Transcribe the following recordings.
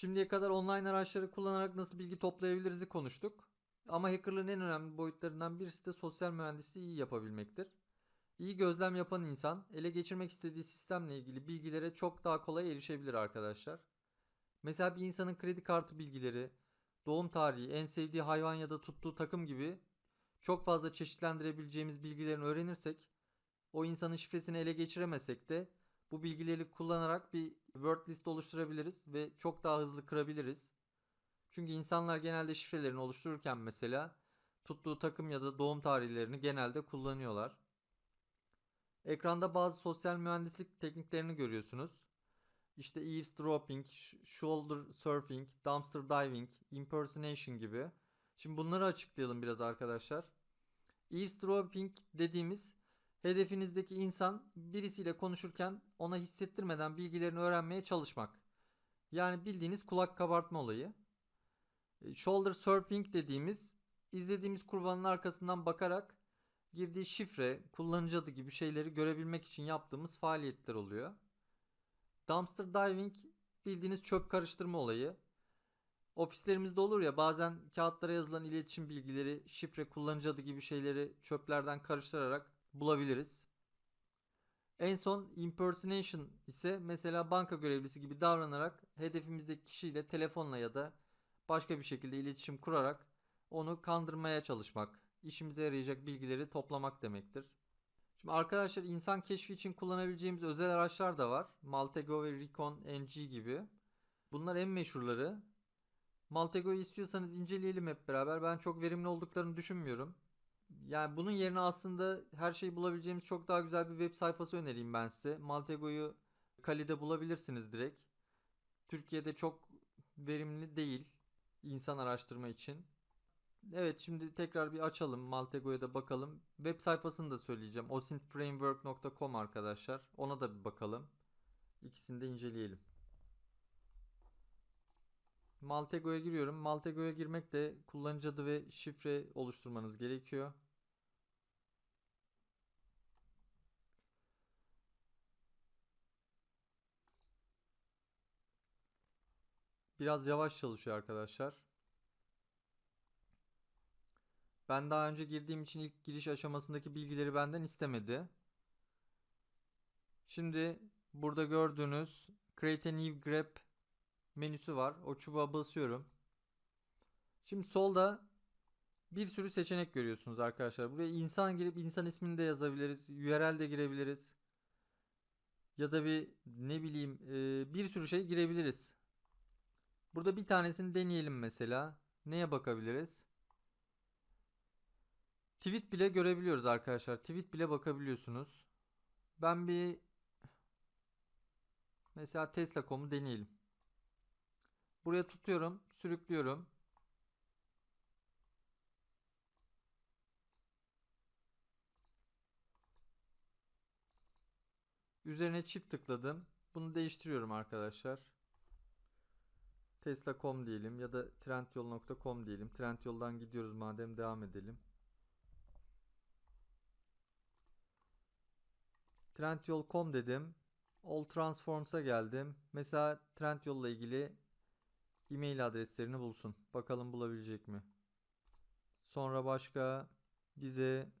Şimdiye kadar online araçları kullanarak nasıl bilgi toplayabiliriz'i konuştuk. Ama hackerlığın en önemli boyutlarından birisi de sosyal mühendisliği iyi yapabilmektir. İyi gözlem yapan insan ele geçirmek istediği sistemle ilgili bilgilere çok daha kolay erişebilir arkadaşlar. Mesela bir insanın kredi kartı bilgileri, doğum tarihi, en sevdiği hayvan ya da tuttuğu takım gibi çok fazla çeşitlendirebileceğimiz bilgilerini öğrenirsek o insanın şifresini ele geçiremesek de bu bilgileri kullanarak bir word list oluşturabiliriz ve çok daha hızlı kırabiliriz. Çünkü insanlar genelde şifrelerini oluştururken mesela tuttuğu takım ya da doğum tarihlerini genelde kullanıyorlar. Ekranda bazı sosyal mühendislik tekniklerini görüyorsunuz. İşte eavesdropping, shoulder surfing, dumpster diving, impersonation gibi. Şimdi bunları açıklayalım biraz arkadaşlar. Eavesdropping dediğimiz hedefinizdeki insan birisiyle konuşurken ona hissettirmeden bilgilerini öğrenmeye çalışmak. Yani bildiğiniz kulak kabartma olayı. E, Shoulder surfing dediğimiz izlediğimiz kurbanın arkasından bakarak girdiği şifre, kullanıcı adı gibi şeyleri görebilmek için yaptığımız faaliyetler oluyor. Dumpster diving bildiğiniz çöp karıştırma olayı. Ofislerimizde olur ya bazen kağıtlara yazılan iletişim bilgileri, şifre, kullanıcı adı gibi şeyleri çöplerden karıştırarak bulabiliriz. En son impersonation ise mesela banka görevlisi gibi davranarak hedefimizdeki kişiyle telefonla ya da başka bir şekilde iletişim kurarak onu kandırmaya çalışmak, işimize yarayacak bilgileri toplamak demektir. Şimdi arkadaşlar insan keşfi için kullanabileceğimiz özel araçlar da var. Maltego ve Recon NG gibi. Bunlar en meşhurları. Maltego'yu istiyorsanız inceleyelim hep beraber. Ben çok verimli olduklarını düşünmüyorum. Yani bunun yerine aslında her şeyi bulabileceğimiz çok daha güzel bir web sayfası önereyim ben size. Maltego'yu Kali'de bulabilirsiniz direkt. Türkiye'de çok verimli değil insan araştırma için. Evet şimdi tekrar bir açalım Maltego'ya da bakalım. Web sayfasını da söyleyeceğim. osintframework.com arkadaşlar. Ona da bir bakalım. İkisini de inceleyelim. Maltego'ya giriyorum. Maltego'ya girmek de kullanıcı adı ve şifre oluşturmanız gerekiyor. Biraz yavaş çalışıyor arkadaşlar. Ben daha önce girdiğim için ilk giriş aşamasındaki bilgileri benden istemedi. Şimdi burada gördüğünüz Create a New Grep menüsü var. O çubuğa basıyorum. Şimdi solda bir sürü seçenek görüyorsunuz arkadaşlar. Buraya insan girip insan ismini de yazabiliriz. URL de girebiliriz. Ya da bir ne bileyim bir sürü şey girebiliriz. Burada bir tanesini deneyelim mesela. Neye bakabiliriz? Tweet bile görebiliyoruz arkadaşlar. Tweet bile bakabiliyorsunuz. Ben bir mesela Tesla.com'u deneyelim. Buraya tutuyorum, sürüklüyorum. Üzerine çift tıkladım. Bunu değiştiriyorum arkadaşlar. Tesla.com diyelim ya da trendyol.com diyelim. Trendyol'dan gidiyoruz madem devam edelim. Trendyol.com dedim. All Transforms'a geldim. Mesela Trendyol ile ilgili e-mail adreslerini bulsun. Bakalım bulabilecek mi? Sonra başka bize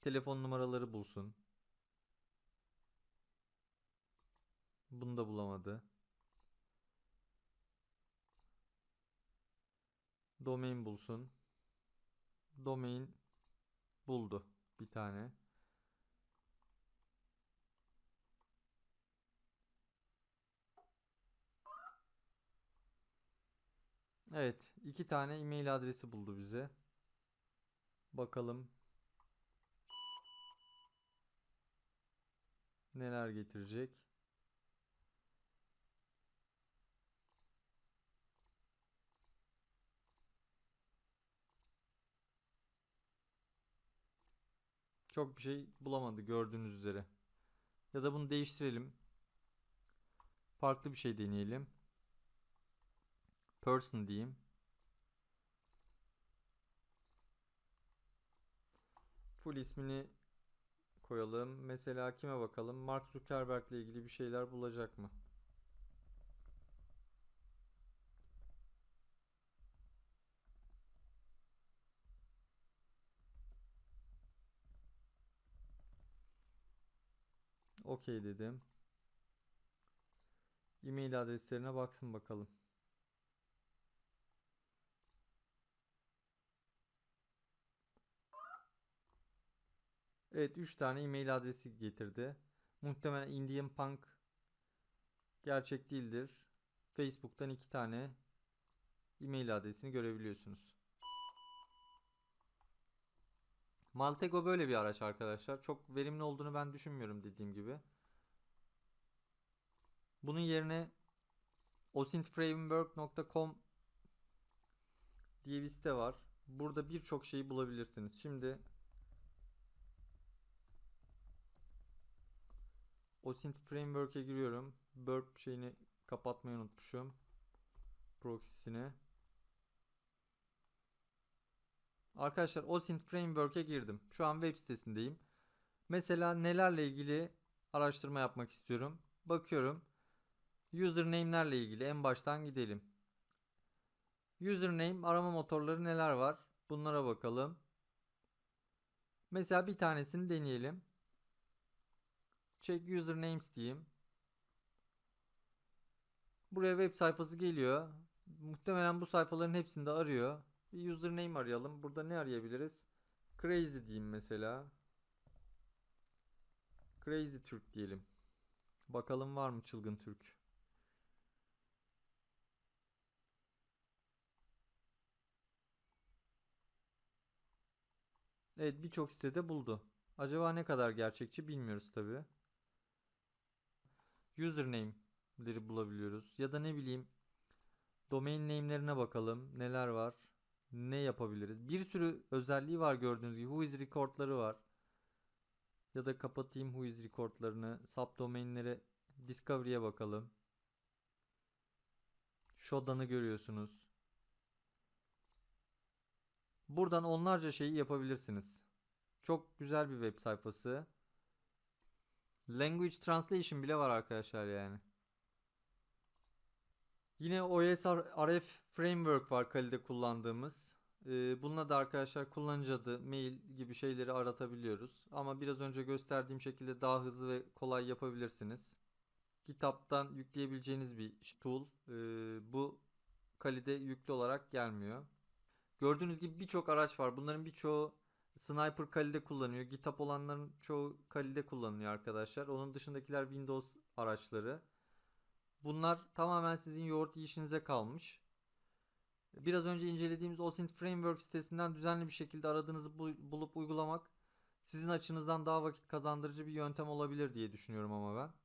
telefon numaraları bulsun. Bunu da bulamadı. Domain bulsun. Domain buldu bir tane. Evet, iki tane e-mail adresi buldu bize. Bakalım neler getirecek. Çok bir şey bulamadı gördüğünüz üzere. Ya da bunu değiştirelim. Farklı bir şey deneyelim. Person diyeyim. Full ismini koyalım. Mesela kime bakalım? Mark Zuckerberg ile ilgili bir şeyler bulacak mı? Okey dedim. E-mail adreslerine baksın bakalım. Evet 3 tane e-mail adresi getirdi. Muhtemelen Indian Punk gerçek değildir. Facebook'tan 2 tane e-mail adresini görebiliyorsunuz. Maltego böyle bir araç arkadaşlar. Çok verimli olduğunu ben düşünmüyorum dediğim gibi. Bunun yerine osintframework.com diye bir site var. Burada birçok şeyi bulabilirsiniz. Şimdi Osint Framework'e giriyorum. Burp şeyini kapatmayı unutmuşum. Proxy'sini. Arkadaşlar Osint Framework'e girdim. Şu an web sitesindeyim. Mesela nelerle ilgili araştırma yapmak istiyorum. Bakıyorum. Username'lerle ilgili en baştan gidelim. Username arama motorları neler var? Bunlara bakalım. Mesela bir tanesini deneyelim. Check usernames diyeyim. Buraya web sayfası geliyor. Muhtemelen bu sayfaların hepsinde arıyor. Bir username arayalım. Burada ne arayabiliriz? Crazy diyeyim mesela. Crazy Türk diyelim. Bakalım var mı çılgın Türk? Evet birçok sitede buldu. Acaba ne kadar gerçekçi bilmiyoruz tabi. Username'leri bulabiliyoruz. Ya da ne bileyim domain name'lerine bakalım. Neler var? Ne yapabiliriz? Bir sürü özelliği var gördüğünüz gibi. Whois record'ları var. Ya da kapatayım Whois record'larını. Subdomain'lere Discovery'e bakalım. Shodan'ı görüyorsunuz. Buradan onlarca şeyi yapabilirsiniz. Çok güzel bir web sayfası. Language Translation bile var arkadaşlar yani. Yine RF Framework var kalite kullandığımız. Ee, bununla da arkadaşlar kullanıcı adı, mail gibi şeyleri aratabiliyoruz. Ama biraz önce gösterdiğim şekilde daha hızlı ve kolay yapabilirsiniz. GitHub'tan yükleyebileceğiniz bir tool. Ee, bu kalite yüklü olarak gelmiyor. Gördüğünüz gibi birçok araç var. Bunların birçoğu Sniper Kali'de kullanıyor. GitHub olanların çoğu Kali'de kullanılıyor arkadaşlar. Onun dışındakiler Windows araçları. Bunlar tamamen sizin yoğurt yiyişinize kalmış. Biraz önce incelediğimiz OSINT Framework sitesinden düzenli bir şekilde aradığınızı bulup uygulamak sizin açınızdan daha vakit kazandırıcı bir yöntem olabilir diye düşünüyorum ama ben.